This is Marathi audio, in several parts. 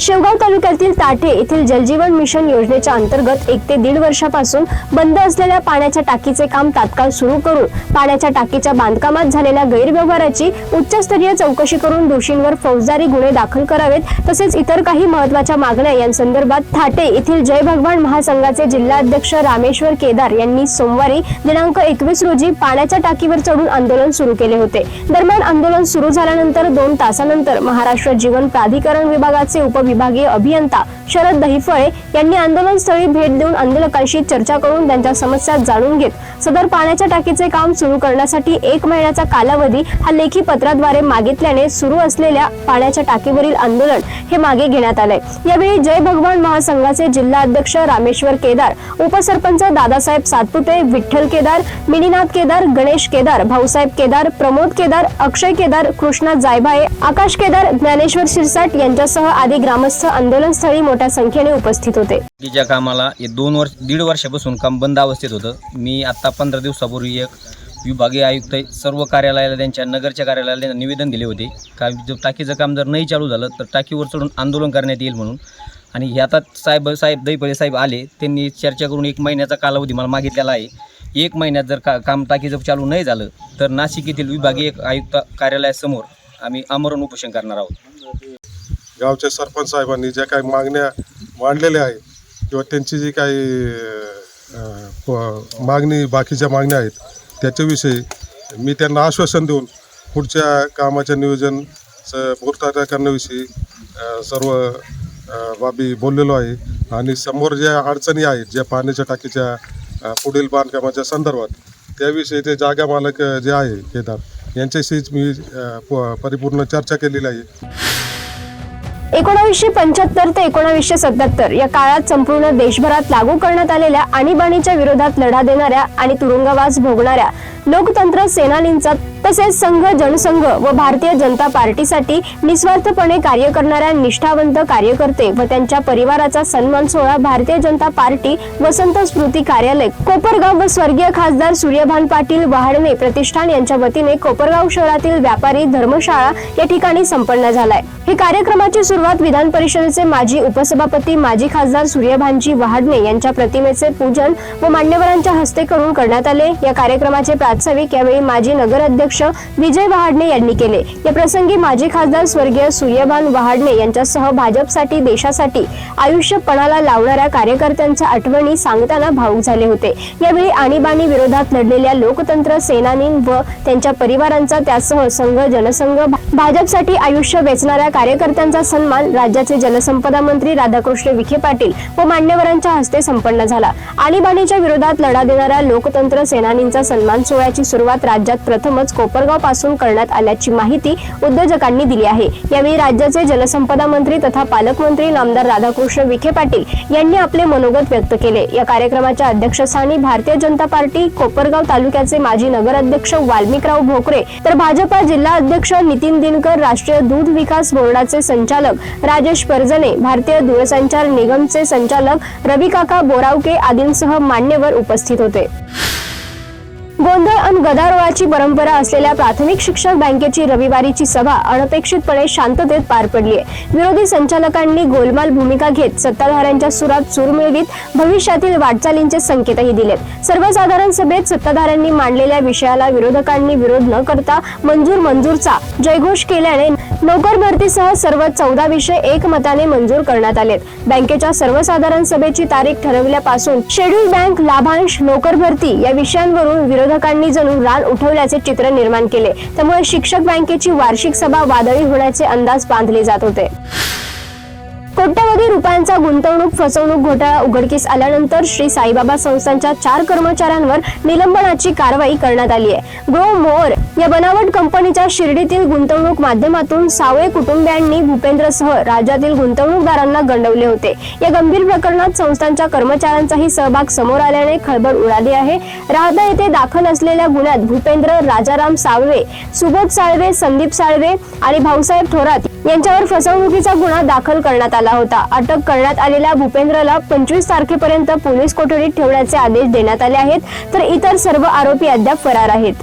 शेवगाव तालुक्यातील ताटे येथील जलजीवन मिशन योजनेच्या अंतर्गत एक ते दीड वर्षापासून बंद असलेल्या पाण्याच्या टाकीचे काम तात्काळ सुरू करून पाण्याच्या टाकीच्या बांधकामात झालेल्या गैरव्यवहाराची उच्चस्तरीय चौकशी करून दोषींवर फौजदारी गुन्हे दाखल करावेत तसेच इतर काही महत्त्वाच्या मागण्या यांसंदर्भात थाटे येथील जय भगवान महासंघाचे जिल्हाध्यक्ष रामेश्वर केदार यांनी सोमवारी दिनांक एकवीस रोजी पाण्याच्या टाकीवर चढून आंदोलन सुरू केले होते. दरम्यान आंदोलन सुरू झाल्यानंतर दोन तासानंतर महाराष्ट्र जीवन प्राधिकरण विभागाचे विभागीय अभियंता शरद दहिफळे यांनी आंदोलनस्थळी भेट देऊन आंदोलकांशी चर्चा करून त्यांच्या समस्या जाणून घेत सदर पाण्याच्या टाकीचे काम सुरू करण्यासाठी एक महिन्याचा कालावधी हा लेखी पत्राद्वारे मागितल्याने सुरू असलेल्या पाण्याच्या टाकीवरील आंदोलन हे मागे घेण्यात आलंय. यावेळी जय भगवान महासंघाचे जिल्हा अध्यक्ष रामेश्वर केदार उपसरपंच दादासाहेब सातपुते विठ्ठल केदार मिनीनाथ केदार गणेश केदार भाऊसाहेब केदार प्रमोद केदार अक्षय केदार कृष्णा जायभाये आकाश केदार ज्ञानेश्वर शिरसाट यांच्यासह आदी ग्राम ग्रामस्थ आंदोलनस्थळी मोठ्या संख्येने उपस्थित होते. तिच्या कामाला हे दोन वर्ष दीड वर्षापासून काम बंद अवस्थेत होतं. मी आत्ता पंधरा दिवसापूर्वी एक विभागीय आयुक्त सर्व कार्यालयाला त्यांच्या नगरच्या कार्यालयाला त्यांना निवेदन दिले होते. का जर टाकीचं काम जर नाही चालू झालं तर टाकीवर चढून आंदोलन करण्यात येईल म्हणून. आणि ह्यातात साहेब साहेब दैपळे साहेब आले त्यांनी चर्चा करून एक महिन्याचा कालावधी मला मागितलेला आहे. एक महिन्यात जर का काम टाकीचं चालू नाही झालं तर नाशिक येथील विभागीय आयुक्त कार्यालयासमोर आम्ही आमरण उपोषण करणार आहोत. गावच्या सरपंच साहेबांनी ज्या काही मागण्या मांडलेल्या आहेत किंवा त्यांची जी काही प- मागणी बाकीच्या मागण्या आहेत त्याच्याविषयी मी त्यांना आश्वासन देऊन पुढच्या कामाच्या नियोजन स पूर्तता करण्याविषयी सर्व बाबी बोललेलो आहे. आणि समोर ज्या अडचणी आहेत ज्या पाण्याच्या टाकीच्या पुढील बांधकामाच्या संदर्भात त्याविषयी ते जागा मालक जे आहे केदार यांच्याशीच मी प- परिपूर्ण चर्चा केलेली आहे. एकोणावीसशे पंच्याहत्तर ते एकोणावीसशे सत्याहत्तर या काळात संपूर्ण देशभरात लागू करण्यात आलेल्या आणीबाणीच्या विरोधात लढा देणाऱ्या आणि तुरुंगवास भोगणाऱ्या लोकतंत्र सेनानींचा तसेच संघ जनसंघ व भारतीय जनता पार्टीसाठी निस्वार्थपणे कार्य करणाऱ्या निष्ठावंत कार्यकर्ते व त्यांच्या परिवाराचा सन्मान सोहळा भारतीय जनता पार्टी वसंत स्मृती कार्यालय कोपरगाव व स्वर्गीय खासदार सूर्यभान पाटील वहाडणे प्रतिष्ठान यांच्या वतीने कोपरगाव शहरातील व्यापारी धर्मशाळा या ठिकाणी संपन्न झालाय. हे कार्यक्रमाची सुरुवात विधान परिषदेचे माजी उपसभापती माजी खासदार सूर्यभानजी वहाडणे यांच्या प्रतिमेचे पूजन व मान्यवरांच्या हस्ते करून करण्यात आले. या कार्यक्रमाचे प्रास्ताविक यावेळी माजी नगराध्यक्ष विजय वहाडणे यांनी केले. या प्रसंगी माजी खासदार स्वर्गीय सूर्यभान वहाडणे यांच्यासह भाजपसाठी देशासाठी आयुष्य पणाला लावणाऱ्या कार्यकर्त्यांच्या आठवणी सांगताना भावूक झाले होते. यावेळी आणीबाणी विरोधात लढलेल्या लोकतंत्र सेनानी व त्यांच्या परिवारांचा त्यासह संघ जनसंघ भाजपसाठी आयुष्य वेचणाऱ्या कार्यकर्त्यांचा सन्मान राज्याचे जलसंपदा मंत्री राधाकृष्ण विखे पाटील व मान्यवरांच्या हस्ते संपन्न झाला. आणीबाणीच्या विरोधात लढा देणाऱ्या लोकतंत्र सेनानींचा सन्मान सोहळ्याची सुरुवात राज्यात प्रथमच कोपरगावपासून करण्यात आल्याची माहिती उद्योजकांनी दिली आहे. यावेळी राज्याचे जलसंपदा मंत्री तथा पालकमंत्री नामदार राधाकृष्ण विखे पाटील यांनी आपले मनोगत व्यक्त केले. या कार्यक्रमाच्या अध्यक्षस्थानी भारतीय जनता पार्टी कोपरगाव तालुक्याचे माजी नगराध्यक्ष वाल्मिकराव भोकरे तर भाजपा जिल्हा अध्यक्ष नितीन दिनकर राष्ट्रीय दूध विकास बोर्डाचे संचालक राजेश परजणे भारतीय दूरसंचार निगमचे संचालक रविकाका बोरावके आदींसह मान्यवर उपस्थित होते. गोंधळ आणि गदारोळाची परंपरा असलेल्या प्राथमिक शिक्षक बँकेची रविवारीची सभा अनपेक्षितपणे शांततेत पार पडली आहे. विरोधी संचालकांनी गोलमाल भूमिका घेत सत्ताधाऱ्यांच्या सुरात सूर मिळवीत भविष्यातील वाटचालींचे संकेतही दिलेत. सर्वसाधारण सभेत सत्ताधाऱ्यांनी मांडलेल्या विषयाला विरोधकांनी विरोध न करता मंजूर मंजूरचा जयघोष केल्याने नोकर भरतीसह सर्व चौदा विषय एकमताने मंजूर करण्यात आलेत. बँकेच्या सर्वसाधारण सभेची तारीख ठरवल्यापासून शेड्यूल बँक लाभांश नोकर भरती या विषयांवरून विरोधकांनी जणू रान उठवल्याचे चित्र निर्माण केले. त्यामुळे शिक्षक बँकेची वार्षिक सभा वादळी होण्याचे अंदाज बांधले जात होते. कोट्यवधी रुपयांचा गुंतवणूक फसवणूक घोटाळा उघडकीस आल्यानंतर श्री साईबाबा संस्थांच्या चार कर्मचाऱ्यांवर निलंबनाची कारवाई करण्यात आली आहे. ग्रो मोर या बनावट कंपनीच्या शिर्डीतील गुंतवणूक माध्यमातून सावळे कुटुंबियांनी भूपेंद्रसह राज्यातील गुंतवणूकदारांना गंडवले होते. या गंभीर प्रकरणात संस्थांच्या कर्मचाऱ्यांचाही सहभाग समोर आल्याने खळबळ उडाली आहे. राहदा येथे दाखल असलेल्या गुन्ह्यात भूपेंद्र राजाराम साळवे सुबोध साळवे संदीप साळवे आणि भाऊसाहेब थोरात यांच्यावर फसवणुकीचा गुन्हा दाखल करण्यात आला होता. अटक करण्यात आलेल्या भूपेंद्रला पंचवीस तारखेपर्यंत पोलीस कोठडीत ठेवण्याचे आदेश देण्यात आले आहेत. तर इतर सर्व आरोपी अद्याप फरार आहेत.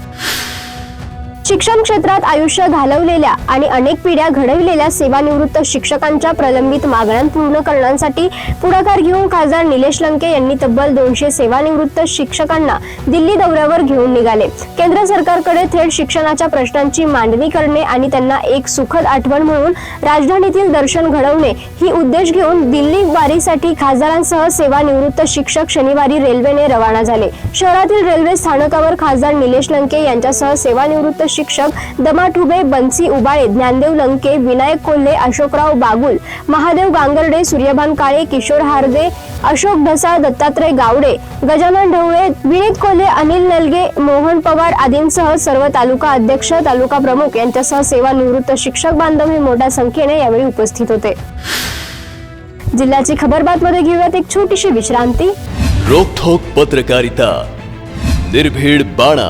शिक्षण क्षेत्रात आयुष्य घालवलेल्या आणि अनेक पिढ्या घडविलेल्या सेवानिवृत्त शिक्षकांच्या प्रलंबित मागण्या पूर्ण करण्यासाठी पुढाकार घेऊन खासदार निलेश लंके यांनी तब्बल दोनशे सेवानिवृत्त शिक्षकांना दिल्ली दौऱ्यावर घेऊन निघाले. केंद्र सरकारकडे थेट शिक्षणाच्या प्रश्नांची मांडणी करणे आणि त्यांना एक सुखद आठवण म्हणून राजधानीतील दर्शन घडवणे ही उद्देश घेऊन दिल्ली वारीसाठी खासदारांसह सेवानिवृत्त शिक्षक शनिवारी रेल्वेने रवाना झाले. शहरातील रेल्वे स्थानकावर खासदार निलेश लंके यांच्यासह सेवानिवृत्त शिक्षक दमा ठुबे बन्सी उबाळे ज्ञानदेव लंके विनायक कोल्हे अशोकराव बागुल महादेव गांगर्डे सूर्यभान काळे किशोर हार्दे अशोक ढसाळ दत्तात्रय गावडे गजानन ढवळे विनीत कोल्हे अनिल नलगे मोहन पवार आदींसह सर्व तालुका अध्यक्ष तालुका प्रमुख यांच्यासह सेवानिवृत्त शिक्षक बांधव हे मोठ्या संख्येने यावेळी उपस्थित होते. जिल्ह्याची खबर बातमध्ये घेऊयात एक छोटीशी विश्रांती. रोखोक पत्रकारिता. निर्भीड बाणा.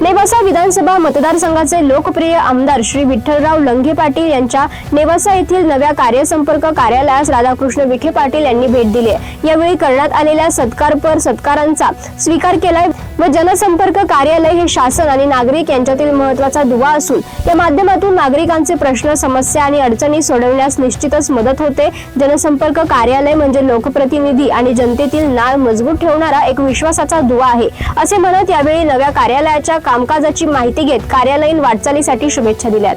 नेवासा विधानसभा मतदारसंघाचे लोकप्रिय आमदार श्री विठ्ठलराव लंघे पाटील यांच्या नेवासा येथील नव्या कार्यसंपर्क कार्यालयास राधाकृष्ण विखे पाटील यांनी भेट दिली आहे. यावेळी करण्यात आलेल्या सत्कारपर सत्कारांचा स्वीकार केलाय व जनसंपर्क कार्यालय हे शासन आणि नागरिक यांच्यातील महत्त्वाचा दुवा असून या माध्यमातून नागरिकांचे प्रश्न समस्या आणि अडचणी सोडवण्यास निश्चितच मदत होते. जनसंपर्क कार्यालय म्हणजे लोकप्रतिनिधी आणि जनतेतील नाळ मजबूत ठेवणारा एक विश्वासाचा दुवा आहे. असे म्हणत यावेळी नव्या कार्यालयाच्या कामकाजाची माहिती घेत कार्यालयीन वाटचालीसाठी शुभेच्छा दिल्यात.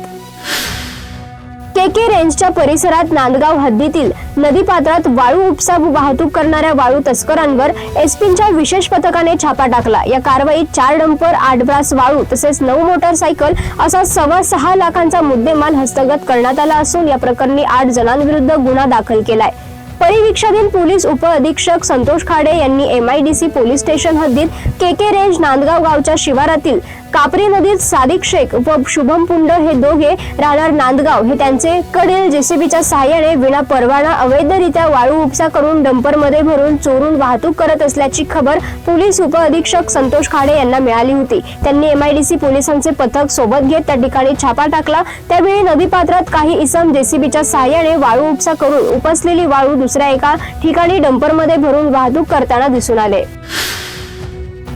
के के रेंजच्या परिसरात नांदगाव हद्दीतील नदीपात्रात वाळू उपसा वाहतूक करणाऱ्या वाळू तस्करांवर एसपींच्या विशेष पथकाने छापा टाकला. या कारवाईत चार डंपर आठ ब्रास वाळू तसेच नऊ मोटरसायकल असा सव्वा सहा लाखांचा मुद्देमाल हस्तगत करण्यात आला असून या प्रकरणी आठ जणांविरुद्ध गुन्हा दाखल केलाय. परिवीक्षाधीन पोलीस उपअधीक्षक संतोष खाडे यांनी M I D C police station हद्दीत के के रेंज नांदगाव गावच्या शिवारातील कापरी नदीत सादिक शेख व शुभम पुंड हे दोघे राहणार नांदगाव. हे त्यांचे कडील जेसीबीच्या सहाय्याने विना परवाना अवैधरित्या वाळू उपसा करून डंपरमध्ये भरून चोरून वाहतूक करत असल्याची खबर पोलीस उपअधीक्षक संतोष खाडे यांना मिळाली होती. त्यांनी एमआयडीसी पोलिसांचे पथक सोबत घेत त्या ठिकाणी छापा टाकला. त्यावेळी नदीपात्रात काही इसम जेसीबीच्या सहाय्याने वाळू उपसा करून उपसलेली वाळू दुसऱ्या एका ठिकाणी डंपरमध्ये भरून वाहतूक करताना दिसून आले.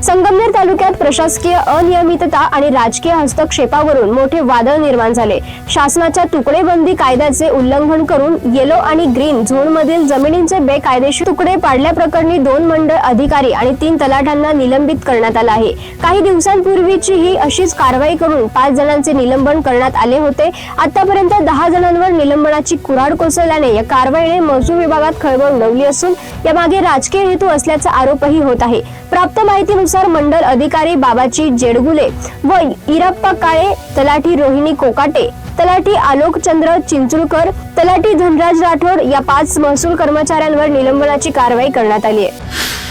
संगमनेर तालुक्यात प्रशासकीय अनियमितता आणि राजकीय हस्तक्षेपावरून मोठे वादळ निर्माण झाले. शासनाच्या तुकडेबंदी कायद्याचे उल्लंघन करून येलो आणि ग्रीन झोनमधील जमिनींचे बेकायदेशीर तुकडे पाडल्याप्रकरणी दोन मंडळ अधिकारी आणि तीन तलाठ्यांना निलंबित करण्यात आलं आहे. काही दिवसांपूर्वीची ही अशीच कारवाई करून पाच जणांचे निलंबन करण्यात आले होते. आतापर्यंत दहा जणांवर निलंबनाची कुऱ्हाड कोसळल्याने या कारवाईने महसूल विभागात खळबळ उडवली असून यामागे राजकीय हेतू असल्याचा आरोपही होत आहे. प्राप्त माहितीनुसार मंडल अधिकारी बाबाची जेडगुले व इरप्पा काळे तलाठी रोहिणी कोकाटे तलाठी आलोकचंद्र चिंचुलकर तलाठी धनराज राठोड या पाच महसूल कर्मचाऱ्यांवर निलंबनाची कारवाई करण्यात आली आहे.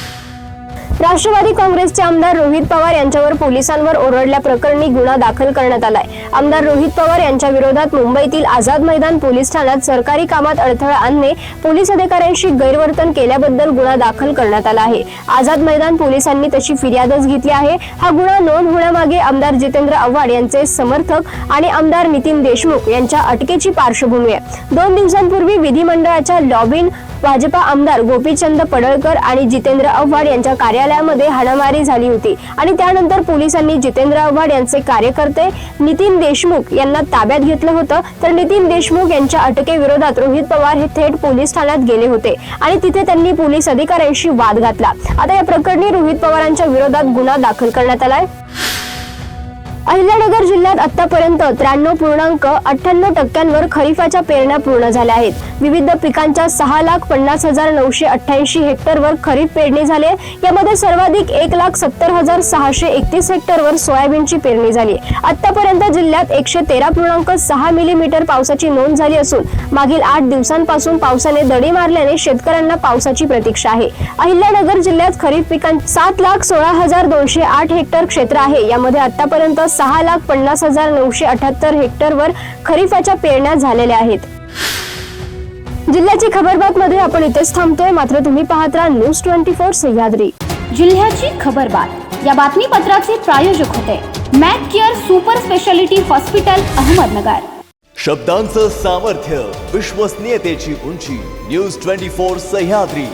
राष्ट्रवादी काँग्रेसचे आमदार रोहित पवार यांच्यावर पोलिसांवर ओरडल्या प्रकरणी गुन्हा दाखल करण्यात आलाय. आमदार रोहित पवार यांच्या विरोधात मुंबईतील आझाद मैदान पोलीस ठाण्यात सरकारी कामात अडथळा आणणे पोलीस अधिकाऱ्यांशी गैरवर्तन केल्याबद्दल गुन्हा दाखल करण्यात आला आहे. आझाद मैदान पोलिसांनी तशी फिर्यादच घेतली आहे. हा गुन्हा नोंद होण्यामागे आमदार जितेंद्र आव्हाड यांचे समर्थक आणि आमदार नितीन देशमुख यांच्या अटकेची पार्श्वभूमी आहे. दोन दिवसांपूर्वी विधिमंडळाच्या लॉबिन भाजपा आमदार गोपीचंद पडळकर आणि जितेंद्र आव्हाड यांच्या कार्यालयामध्ये हाणामारी झाली होती. आणि त्यानंतर पोलिसांनी जितेंद्र आव्हाड यांचे कार्यकर्ते नितीन देशमुख यांना ताब्यात घेतलं होतं. तर नितीन देशमुख यांच्या अटकेविरोधात रोहित पवार हे थेट पोलीस ठाण्यात गेले होते आणि तिथे त्यांनी पोलीस अधिकाऱ्यांशी वाद घातला. आता या प्रकरणी रोहित पवारांच्या विरोधात गुन्हा दाखल करण्यात आलाय. अहिल्यानगर जिल्ह्यात आतापर्यंत त्र्याण्णव पूर्णांक अठ्ठ्याण्णव टक्क्यांवर खरीपाच्या पेरण्या पूर्ण झाल्या आहेत. विविध पिकांच्या सहा लाख पन्नास हजार नऊशे अठ्ठ्याऐंशी हेक्टरवर खरीप पेरणी झाली आहे. यामध्ये सर्वाधिक एक लाख सत्तर हजार सहाशे एकतीस हेक्टरवर सोयाबीनची पेरणी झाली आतापर्यंत जिल्ह्यात एकशे तेरा पूर्णांक सहा मिलीमीटर पावसाची नोंद झाली असून मागील आठ दिवसांपासून पावसाने दडी मारल्याने शेतकऱ्यांना पावसाची प्रतीक्षा आहे. अहिल्यानगर जिल्ह्यात खरीप पिकां सात लाख सोळा हजार दोनशे आठ हेक्टर क्षेत्र आहे. यामध्ये आतापर्यंत सहा लाख पन्नास हजार नऊशे अठ्याहत्तर हेक्टरवर खरीपाच्या पेरण्या झालेल्या आहेत. जिल्ह्याची खबरबात मध्ये आपण इथेच थांबतोय. मात्र तुम्ही पाहत राहा न्यूज ट्वेंटी फोर सह्याद्री. जिल्ह्याची खबरबात. या बातमीपत्राचे प्रायोजक होते. Mac care super speciality hospital Ahmednagar. शब्दांचं सामर्थ्य विश्वसनीयतेची उंची न्यूज ट्वेंटी फोर सह्याद्री.